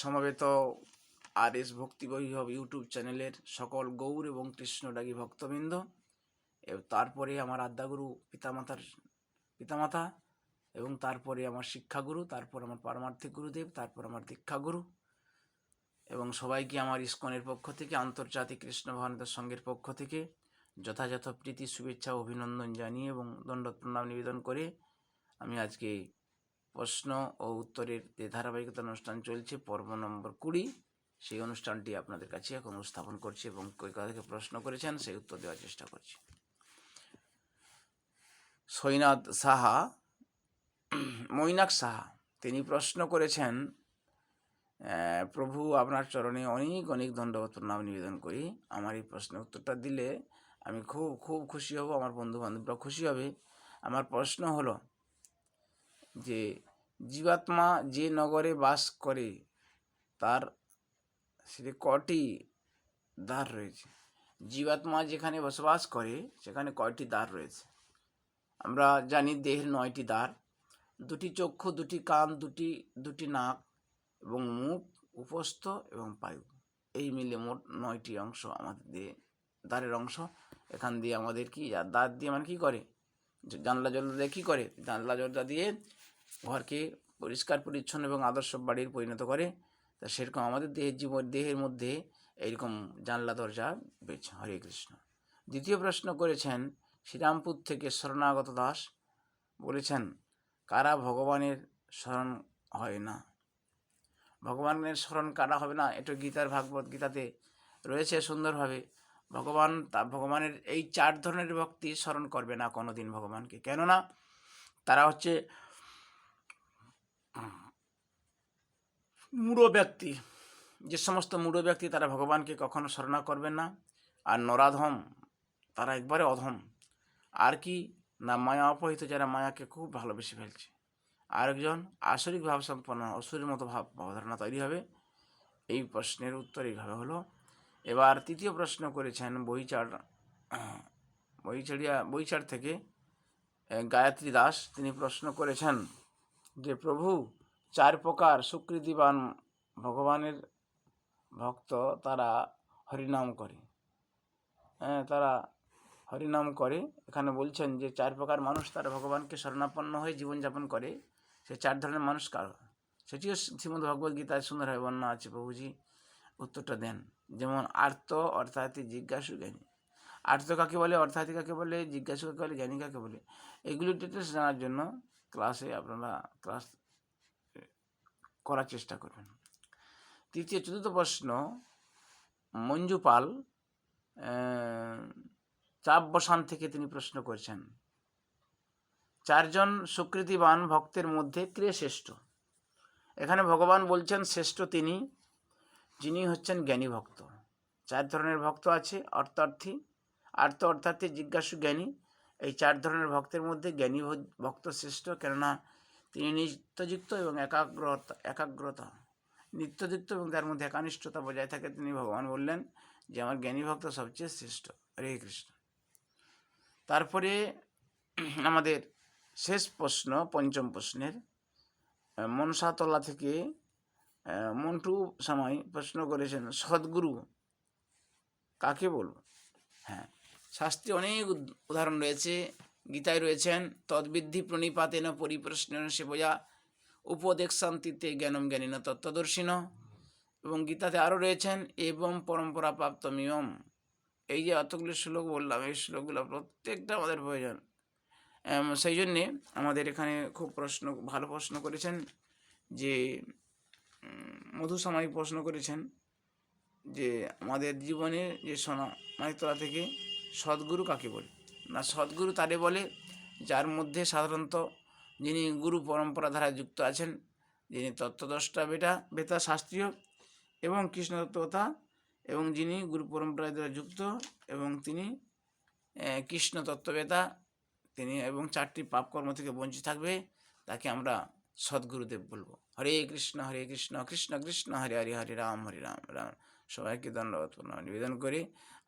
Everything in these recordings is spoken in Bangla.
সমবেত আর এস ভক্তি বৈভব ইউটিউব চ্যানেলের সকল গৌর এবং কৃষ্ণডাগী ভক্তবৃন্দ। তারপরে আমার আদ্যাগুরু পিতামাতার পিতামাতা এবং তারপরে আমার শিক্ষাগুরু, তারপর আমার পারমার্থিক গুরুদেব, তারপর আমার দীক্ষাগুরু এবং সবাইকে আমার ইস্কনের পক্ষ থেকে, আন্তর্জাতিক কৃষ্ণ ভবানন্দ সঙ্গের পক্ষ থেকে যথাযথ প্রীতি, শুভেচ্ছা অভিনন্দন জানিয়ে এবং দণ্ড প্রণাম নিবেদন করে আমি আজকে প্রশ্ন ও উত্তরের যে ধারাবাহিকতা অনুষ্ঠান চলছে, পর্ব নম্বর কুড়ি, সেই অনুষ্ঠানটি আপনাদের কাছে এখন উপস্থাপন করছি এবং কই থেকে প্রশ্ন করেছেন সেই উত্তর দেওয়ার চেষ্টা করছি। সৈনাদ সাহা, মৈনাক সাহা, তিনি প্রশ্ন করেছেন প্রভু আপনার চরণে অনেক অনেক ধন্যবাদ প্রণাম নিবেদন করি। আমার এই প্রশ্নের উত্তরটা দিলে আমি খুব খুব খুশি হব, আমার বন্ধু বান্ধবরা খুশি হবে। আমার প্রশ্ন হলো যে জীবাত্মা যে নগরে বাস করে, তার সেটি কটি দ্বার রয়েছে? জীবাত্মা যেখানে বসবাস করে, সেখানে কয়টি দ্বার রয়েছে? আমরা জানি দেহের নয়টি দ্বার। দুটি চক্ষু, দুটি কান, দুটি দুটি নাক এবং মুখ, উপস্থ এবং পায়ু এই মিলে মোট নয়টি অংশ আমাদের দিয়ে দ্বারের অংশ। এখান দিয়ে আমাদের কি দাঁত দিয়ে মানে কী করে? জানলা জলদা দিয়ে কী করে? জানলা জলদা দিয়ে ঘরকে পরিষ্কার, পরিচ্ছন্ন এবং আদর্শ বাড়ির পরিণত করে, তা সেরকম আমাদের দেহের জীবন, দেহের মধ্যে এইরকম জানলা, দরজা বেছে, হরে কৃষ্ণ। দ্বিতীয় প্রশ্ন করেছেন শ্রীরামপুর থেকে শরণাগত দাস বলেছেন, কারা ভগবানের স্মরণ হয় না? ভগবানের স্মরণ কারা হবে না? এটা গীতার ভাগবত গীতাতে রয়েছে সুন্দরভাবে। ভগবান তা, ভগবানের এই চার ধরনের ভক্তি স্মরণ করবে না কোনোদিন ভগবানকে। কেননা তারা হচ্ছে মূঢ় ব্যক্তি যে সমস্ত মূঢ় ব্যক্তি তারা ভগবানকে কখনো স্মরণা করবেন না। আর নরাধম, তারা একবারে অধম। আর কি? না, মায়া অপহিত যারা মায়াকে খুব ভালোবেসে ফেলছে। আরেকজন, আসরিক ভাব সম্পন্ন, অসুরের মতো ভাব, ভাবধারণা তৈরি হবে। এই প্রশ্নের উত্তর এইভাবে হলো। এবার তৃতীয় প্রশ্ন করেছেন বইচার বইচাড়িয়া বইচার থেকে গায়ত্রী দাস। তিনি প্রশ্ন করেছেন যে প্রভু চার প্রকার সুকৃতিবান ভগবানের ভক্ত তারা হরিনাম করে। হ্যাঁ তারা হরিনাম করে। এখানে বলছেন যে চার প্রকার মানুষ তারা ভগবানকে শরণাপন্ন হয়ে জীবনযাপন করে। সে চার ধরনের মানুষ কার? সেটিও শ্রীমদ গীতায় সুন্দরভাবে বর্ণনা আছে প্রভুজি। উত্তরটা দেন। যেমন আর্ত অর্থাৎ জিজ্ঞাসু জ্ঞানী। আর্ত কাকে বলে? অর্থাৎ কাকে বলে? জিজ্ঞাসু কাকে বলে? জ্ঞানী কাকে বলে? এগুলো ডিটেলস জানার জন্য ক্লাসে আপনারা ক্লাস করার চেষ্টা করবেন। তৃতীয়, চতুর্থ প্রশ্ন, মঞ্জু পাল চাপ বসান থেকে তিনি প্রশ্ন করেছেন, চারজন সুকৃতিবান ভক্তের মধ্যে কে শ্রেষ্ঠ? এখানে ভগবান বলছেন, শ্রেষ্ঠ তিনি, যিনি হচ্ছেন জ্ঞানী ভক্ত। চার ধরনের ভক্ত আছে, অর্থার্থী আর্ত অর্থার্থী জিজ্ঞাসু জ্ঞানী এই চার ধরনের ভক্তের মধ্যে জ্ঞানী ভক্ত শ্রেষ্ঠ, কেননা তিনি নিত্যযুক্ত এবং একাগ্রতা একাগ্রতা, নিত্যযুক্ত এবং তার মধ্যে একানিষ্ঠতা বজায় থাকে। তিনি ভগবান বললেন যে, আমার জ্ঞানী ভক্ত সবচেয়ে শ্রেষ্ঠ। হরে কৃষ্ণ। তারপরে আমাদের শেষ প্রশ্ন, পঞ্চম প্রশ্নের মনসাতলা থেকে মন্টু সময় প্রশ্ন করেছেন, সদ্গুরু কাকে বলব? হ্যাঁ শাস্ত্রে অনেক উদ- উদাহরণ রয়েছে। গীতায় রয়েছেন তদ্বিদ্ধি প্রণিপাতেন পরিপ্রশ্নেন সেবয়া উপদেশান্তিতে জ্ঞানম জ্ঞানীন তত্ত্বদর্শিন। এবং গীতাতে আরও রয়েছেন এবং পরম্পরা প্রাপ্ত নিয়ম এই যে এতগুলো শ্লোক বললাম এই শ্লোকগুলো প্রত্যেকটা আমাদের প্রয়োজন। সেই জন্যে আমাদের এখানে খুব প্রশ্ন ভালো প্রশ্ন করেছেন যে উম, মধু সামায়িক প্রশ্ন করেছেন যে আমাদের জীবনে যে সোনা মানিকতলা থেকে সদ্গুরু কাকে বলে? না, সদ্গুরু তারে বলে যার মধ্যে সাধারণত যিনি গুরু পরম্পরা ধারা যুক্ত আছেন, যিনি তত্ত্বদষ্টা বেটা, বেতা শাস্ত্রীয় এবং কৃষ্ণ তত্ত্বতা এবং যিনি গুরু পরম্পরা দ্বারা যুক্ত এবং তিনি কৃষ্ণ তত্ত্ববেতা তিনি এবং চারটি পাপকর্ম থেকে বঞ্চিত থাকবে, তাকে আমরা সদ্গুরুদেব বলব। হরে কৃষ্ণ হরে কৃষ্ণ কৃষ্ণ কৃষ্ণ, হরে হরে হরে রাম হরে রাম রাম। সবাইকে ধন্যবাদ নিবেদন করে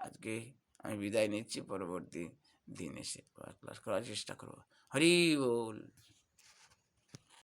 আজকে আমি বিদায় নিচ্ছি পরবর্তী দিন এসে ক্লাস করার চেষ্টা করব। হরি বল।